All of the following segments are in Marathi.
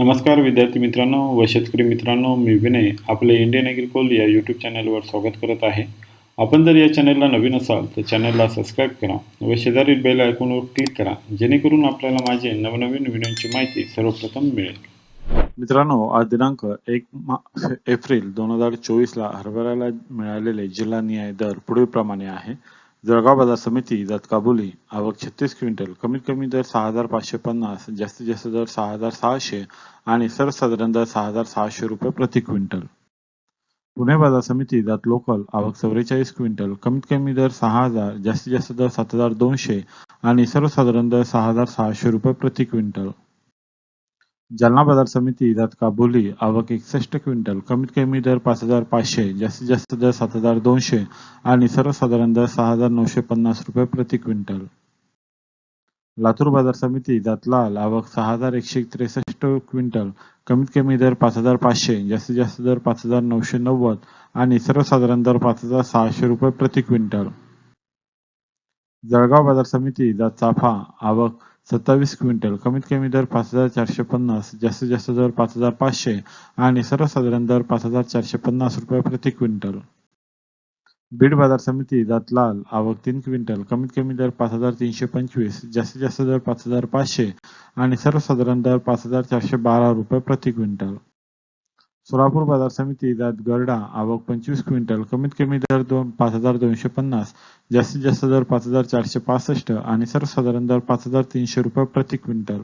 नमस्कार विद्यार्थी मित्रांनो व शेतकरी मित्रांनो मी विनय आपले इंडियन ॲग्रिकोल या यूट्यूब चॅनलवर स्वागत करत आहे. आपण जर या चॅनलला नवीन असाल तर चॅनलला सबस्क्राईब करा व शेजारील बेल आयकॉनवर क्लिक करा जेणेकरून आपल्याला माझे नवनवीन व्हिडिओची माहिती सर्वप्रथम मिळेल. मित्रांनो आज दिनांक एक एप्रिल दोन हजार चोवीसला हरभऱ्याला मिळालेले जिल्हानिहाय दर पुढीलप्रमाणे आहे. जळगाव बाजार समिती जात काबुली आवक छत्तीस क्विंटल कमीत कमी दर सहा हजार पाचशे पन्नास जास्तीत जास्त दर सहा हजार सहाशे आणि सर्वसाधारण दर सहा हजार सहाशे रुपये प्रति क्विंटल. पुणे बाजार समिती जात लोकल आवक चौवेचाळीस क्विंटल कमीत कमी दर सहा हजार जास्तीत जास्त दर सात हजार दोनशे आणि सर्वसाधारण दर सहा हजार सहाशे रुपये प्रति क्विंटल. जालना बाजार समिती जात काबोली आवक एकसष्ट क्विंटल कमीत कमी दर पाच हजार पाचशे जास्तीत जास्त दर सात हजार दोनशे आणि सर्वसाधारण दर सहा हजार नऊशे पन्नास रुपये प्रति क्विंटल. लातूर बाजार समिती जात लाल आवक सहा हजार एकशे त्रेसष्ट क्विंटल कमीत कमी दर पाच हजार पाचशे जास्तीत जास्त दर पाच हजार नऊशे नव्वद आणि सर्वसाधारण दर पाच हजार सहाशे रुपये प्रति क्विंटल. जळगाव बाजार समिती जात चाफा आवक सत्तावीस क्विंटल कमीत कमी दर पाच हजार चारशे पन्नास जास्तीत जास्त दर पाच हजार पाचशे आणि सर्वसाधारण दर पाच हजार चारशे पन्नास रुपये प्रति क्विंटल. बीड बाजार समिती जात लाल आवक तीन क्विंटल कमीत कमी दर पाच हजार तीनशे पंचवीस जास्तीत जास्त दर पाच हजार पाचशे आणि सर्वसाधारण दर पाच हजार चारशे बारा रुपये प्रति क्विंटल. सोलापूर बाजार समिती जात गरडा आवक पंचवीस क्विंटल कमीत कमी दर दोन पाच हजार दोनशे पन्नास जास्तीत जास्त दर पाच हजार चारशे पासष्ट आणि सर्वसाधारण दर पाच हजार तीनशे रुपये प्रति क्विंटल.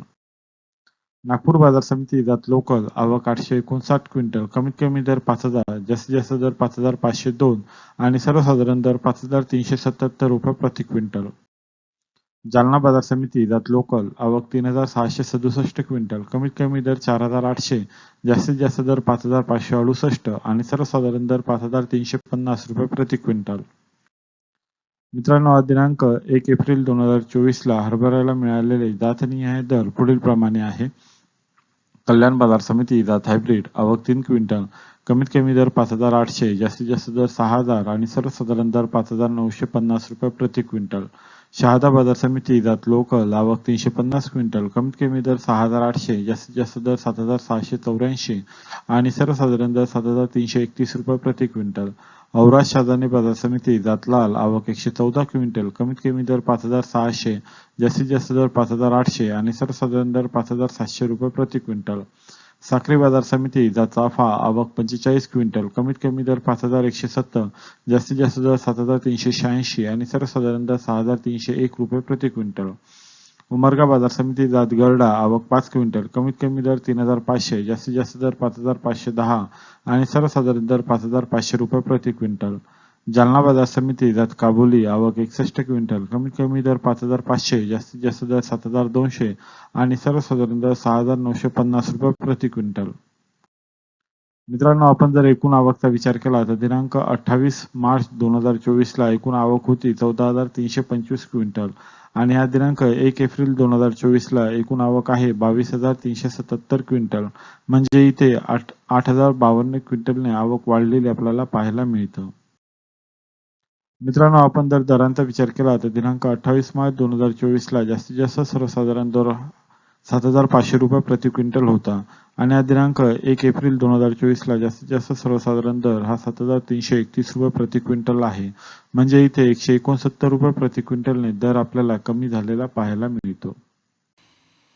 नागपूर बाजार समिती जात लोकल आवक आठशे एकोणसाठ क्विंटल कमीत कमी दर पाच हजार जास्तीत जास्त दर पाच हजार पाचशे दोन आणि सर्वसाधारण दर पाच हजार तीनशे सत्याहत्तर रुपये प्रति क्विंटल. जालना बाजार समिती जात लोकल आवक तीन हजार सहाशे सदुसष्ट क्विंटल. कमीत कमी दर चार हजार आठशे जास्तीत जास्त दर पाच हजार पाचशे अडुसष्ट आणि सर्वसाधारण दर पाच हजार तीनशे पन्नास रुपये प्रति क्विंटल. मित्रांनो आज दिनांक एक एप्रिल दोन हजार चोवीसला हरभऱ्याला मिळालेले जातनिहाय दर पुढील प्रमाणे आहे. कल्याण बाजार समिती जात हायब्रिड आवक तीन क्विंटल कमीत कमी दर पाच हजार आठशे जास्तीत जास्त दर सहा हजार आणि सर्वसाधारण दर पाच हजार नऊशे पन्नास रुपये प्रति क्विंटल. शहादा बाजार समिती जात लोकल आवक तीनशे पन्नास क्विंटल कमीत कमी दर सहा हजार आठशे जास्तीत जास्त दर सात हजार सहाशे चौऱ्याऐंशी आणि सर्वसाधारण दर सात हजार तीनशे एकतीस रुपये प्रति क्विंटल. औराज शाजाने बाजार समिती जात लाल आवक एकशे चौदा क्विंटल कमीत कमी दर पाच हजार सहाशे जास्तीत जास्त दर पाच हजार आठशे आणि सर्वसाधारण दर पाच हजार सातशे रुपये प्रति क्विंटल. साखरे बाजार समिती जात चाफा आवक पंचेचाळीस क्विंटल कमीत कमी दर पाच हजार एकशे सत्तर जास्तीत जास्त दर सात हजार तीनशे शहाऐंशी आणि सर्वसाधारण दर सहा हजार तीनशे एक रुपये प्रति क्विंटल. उमरगा बाजार समिती जात गरडा आवक पाच क्विंटल कमीत कमी दर तीन हजार पाचशे जास्तीत जास्त दर पाच हजार पाचशे दहा आणि सर्वसाधारण दर पाच हजार पाचशे रुपये प्रति क्विंटल. जालना बाजार समिती काबुली आवक एकसष्ट क्विंटल कमीत कमी दर पाच हजार पाचशे जास्तीत जास्त दर सात हजार दोनशे आणि सर्वसाधारण दर सहा हजार नऊशे पन्नास रुपये प्रति क्विंटल. मित्रांनो आपण जर एकूण आवकचा विचार केला तर दिनांक अठ्ठावीस मार्च दोन हजार चोवीसला एकूण आवक होती चौदा हजार तीनशे पंचवीस क्विंटल आणि हा दिनांक एक एप्रिल दोन हजार चोवीसला एकूण आवक आहे बावीस हजार तीनशे सत्याहत्तर क्विंटल. म्हणजे इथे आठ आठ हजार बावन्न क्विंटलने आवक वाढलेली आपल्याला पाहायला मिळतं. मित्रांनो आपण जर दरांचा विचार केला तर दिनांक अठ्ठावीस मार्च दोन हजार चोवीसला जास्तीत जास्त सर्वसाधारण दर सात हजार पाचशे रुपये प्रति क्विंटल होता. आणि हा दिनांक एक एप्रिल दोन हजार चोवीसला जास्तीत जास्त सर्वसाधारण दर हा सात हजार तीनशे एकतीस रुपये प्रति क्विंटल आहे. म्हणजे इथे एकशे एकोणसत्तर रुपये प्रति क्विंटलने दर आपल्याला कमी झालेला पाहायला मिळतो.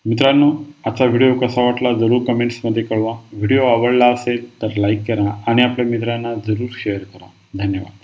मित्रांनो आजचा व्हिडिओ कसा वाटला जरूर कमेंट्समध्ये कळवा. व्हिडिओ आवडला असेल तर लाईक करा आणि आपल्या मित्रांना जरूर शेअर करा. धन्यवाद.